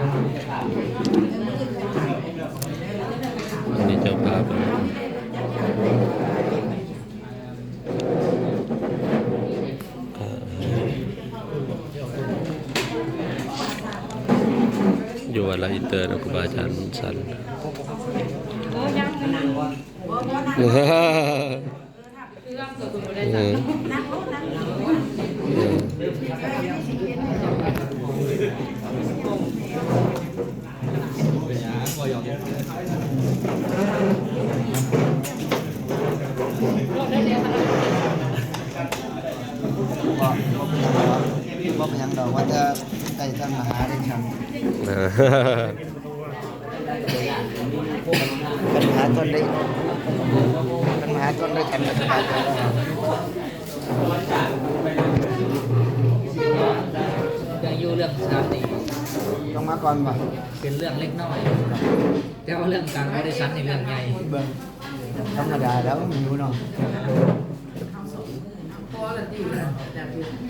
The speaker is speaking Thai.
อันนี้เจ้าภาพอ่าอยู่วัดละอินเตอร์นะครูบาอาจารย์สันโอ้ยังไม่นั่งก่อนเออ บอกบอกยังดอกว่าจะได้ท่านมหาได้ทเออำปัญหาต้นได้ปัญหาต้นได้กันสบายใจแล้วยังอยู่เรื่องสามนี่ต้องมาก่อนป่ะเป็นเรื่องเล็กน้อยแต่ว่าเรื่องการบริษัทนี่เรื่องใหญ่เบิ่งธรรมดาแล้วมันอยู่เนาะนั่งมันสนุ